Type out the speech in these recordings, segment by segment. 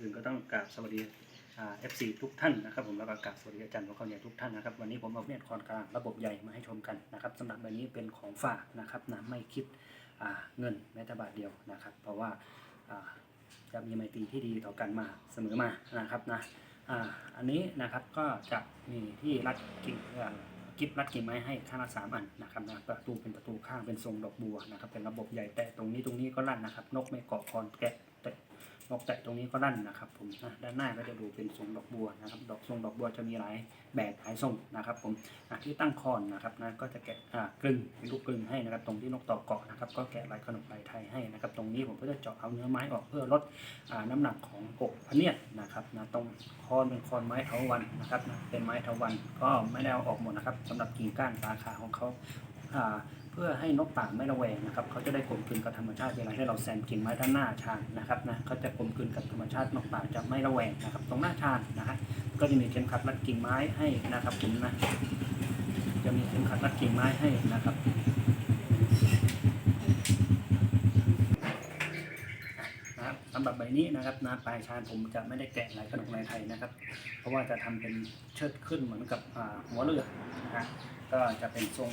อื่นก็ต้องกราบสวัสดีเอฟซีทุกท่านนะครับผมแล้วก็กราบสวัสดีอาจารย์ของเขาใหญ่ทุกท่านนะครับวันนี้ผมเอาเนตรคอนกลางระบบใหญ่มาให้ชมกันนะครับสำหรับวันนี้เป็นของฝากนะครับนะไม่คิดเงินแม้แต่บาทเดียวนะครับ เพราะว่าจะมีไมตรีที่ดีต่อกันมาเสมอมานะครับนะอันนี้นะครับก็จะมีที่รัดกิ่งกิฟรัดกิ่งไม้ให้ข้างละสามอันนะครับนะประตูเป็นประตูข้างเป็นทรงดอกบัวนะครับเป็นระบบใหญ่แต่ตรงนี้ตรงนี้ก็ลั่นนะครับ นกไม่เกาะคอนแกะ แตะนกแตะตรงนี้ก็ลั่นนะครับผมนะด้านหน้าก็จะดูเป็นทรงดอกบัวนะครับ ดอกทรงดอกบัวจะมีหลายแบบหลายทรงนะครับ ผมที่ตั้งคอนนะครับนะก็จะแกะกลึงเป็นลูกกลึงให้นะครับ ตรงที่นกต่อเกาะนะครับ ก็แกะลายขนมลายไทยให้นะครับ ตรงนี้ผมก็จะเจาะเอาเนื้อไม้ออกเพื่อลดอน้ำหนักของกบพเนียดนะครับนะตรงคอนเป็นคอนไม้เถาวันนะครับนะเป็นไม้เถาวันก็ไม่ได้เอาออกหมดนะครับสำหรับกิ่งก้านสาขาของเขาอ่า เพื่อให้นกป่าไม่ระแวงนะครับเขาจะได้กลมกลืนกับธรรมชาติเวลาที่เราแซมกิ่งไม้ด้านหน้าชานนะครับนะเขาจะกลมกลืนกับธรรมชาตินกป่าจะไม่ระแวงนะครับ ตรงหน้าชานนะฮะก็จะมีเข็มขัดรัดกิ่งไม้ให้นะครับผมนะจะมีเข็มขัดรัดกิ่งไม้ให้นะครับนะครับ สำหรับใบนี้นะครับนะปลายชานผมจะไม่ได้แกะลายขนมลายไทยนะครับ เพราะว่าจะทำเป็นเชิดขึ้นเหมือนกับหัวเรือนะฮะก็จะเป็นทรง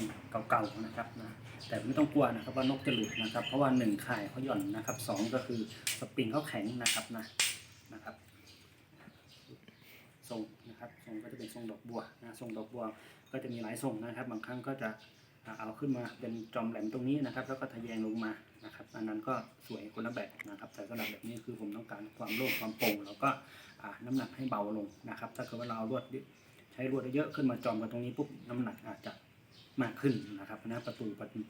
เก่าๆนะครับนะแต่ไม่ต้องกลัวนะครับว่านกจะหลุดนะครับ เพราะว่าหนึ่งข่ายเขาหย่อนนะครับสองก็คือสปริงเขาแข็งนะครับนะนะครับทรงนะครับทรงก็จะเป็นทรงดอกบัวนะทรงดอกบัวก็จะมีหลายทรงนะครับ บางครั้งก็จะ เอาขึ้นมาเป็นจอมแหลมตรงนี้นะครับ แล้วก็ทะแยงลงมานะครับ อันนั้นก็สวยคนละแบบนะครับ แต่สำหรับแบบนี้คือผมต้องการความโล่งความโปร่งแล้วก็น้ำหนักให้เบาลงนะครับ ถ้าเกิดว่าเราเอาลวดใช้รวดเยอะขึ้นมาจอมกันตรงนี้ปุ๊บน้ำหนักอาจจะมากขึ้นนะครับนะประตู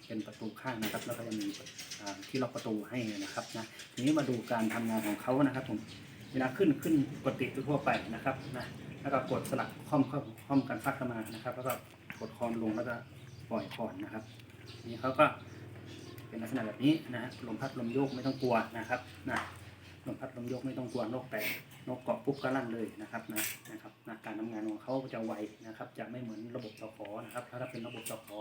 เป็นประตูข้างนะครับ แล้วก็จะมีที่ล็อกประตูให้นะครับนะทีนี้มาดูการทำงานของเขานะครับผมเวลาขึ้นขึ้นปกติทั่วไปนะครับนะแล้วก็กดสลักค่อมค่อมกันฟักมานะครับ แล้วก็กดคอนลงแล้วก็ ปล่อยคอนนะครับ นี่เขาก็เป็นลักษณะแบบนี้นะฮะลมพัดลมโยกไม่ต้องกลัวนะครับนะลมพัดลมโยกไม่ต้องกลัวนกแตกนกเกาะปุ๊บก็ลั่นเลยนะครับนะนะครับนะการทำงานของเขาจะไวนะครับ จะไม่เหมือนระบบตขอนะครับ ถ้าเป็นระบบตขอ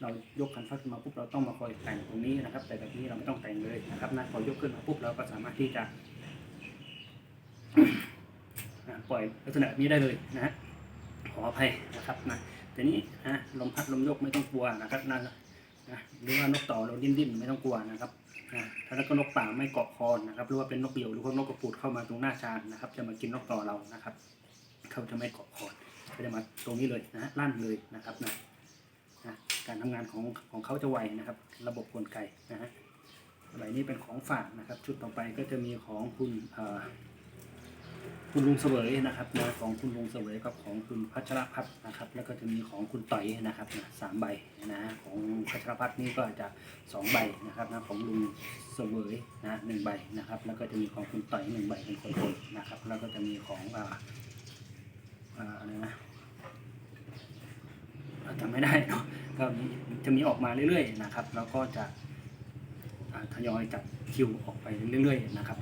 เรายกคันฟักขึ้นมาปุ๊บเราต้องมาคอยแต่งตรงนี้นะครับ แต่แบบนี้เราไม่ต้องแต่งเลยนะครับนะพอยกขึ้นมาปุ๊บเราก็สามารถที่จะปล่อยลักษณะแบบนี้ได้เลยนะฮะขออภัยนะครับนะ แต่นี้นะลมพัดลมยกไม่ต้องกลัวนะครับนะนะหรือว่านกต่อเราดิ้นดิ้นไม่ต้องกลัวนะครับอ่าถ้าแล้วก็นกป่าไม่เกาะคอนนะครับหรือว่าเป็นนกเหยี่ยวหรือว่านกกระปูดเข้ามาตรงหน้าชานนะครับ จะมากินนกต่อเรานะครับ เขาจะไม่เกาะคอนก็จะมาตรงนี้เลยนะลั่นเลยนะครับนะนะการทำงานของของเขาจะไวนะครับ ระบบกลไกนะฮะใบนี้เป็นของฝากนะครับ ชุดต่อไปก็จะมีของคุณเอ่อ คุณลุงเสวยนะครับนะของคุณลุงเสวยกับของคุณพัชรพัฒน์นะครับ แล้วก็จะมีของคุณต่อยนะครับนะสามใบนะฮะของพัชรพัฒน์นี่ก็จะสองใบนะครับนะของลุงเสวยนะหนึ่งใบนะครับ แล้วก็จะมีของคุณต่อยหนึ่งใบเป็นคนๆนะครับ แล้วก็จะมีของอ่าอะไรนะอาจำไม่ได้เนาะก็จะมีออกมาเรื่อยๆนะครับ แล้วก็จะ ทยอยจัดคิวออกไปเรื่อยๆนะครับ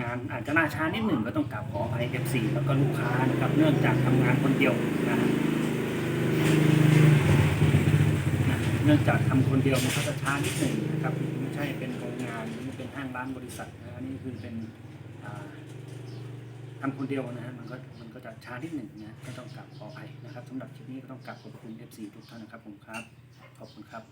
งานอาจจะล่าช้านิดหนึ่งก็ต้องกราบขออภัย FC แล้วก็ลูกค้านะครับเนื่องจากทำงานคนเดียวนะเนื่องจากทำคนเดียวมันก็จะช้านิดหนึ่งนะครับไม่ใช่เป็นโรงงานไม่เป็นห้างร้านบริษัทนะนนี้คือเป็นอ่าทำคนเดียวนะฮะมันก็มันก็จะช้านิดหนึ่งนะก็ต้องกราบขออภัยนะครับสำหรับคลิปนี้ก็ต้องกราบขอบคุณ FC ทุกท่านนะครับผมครับ ขอบคุณครับ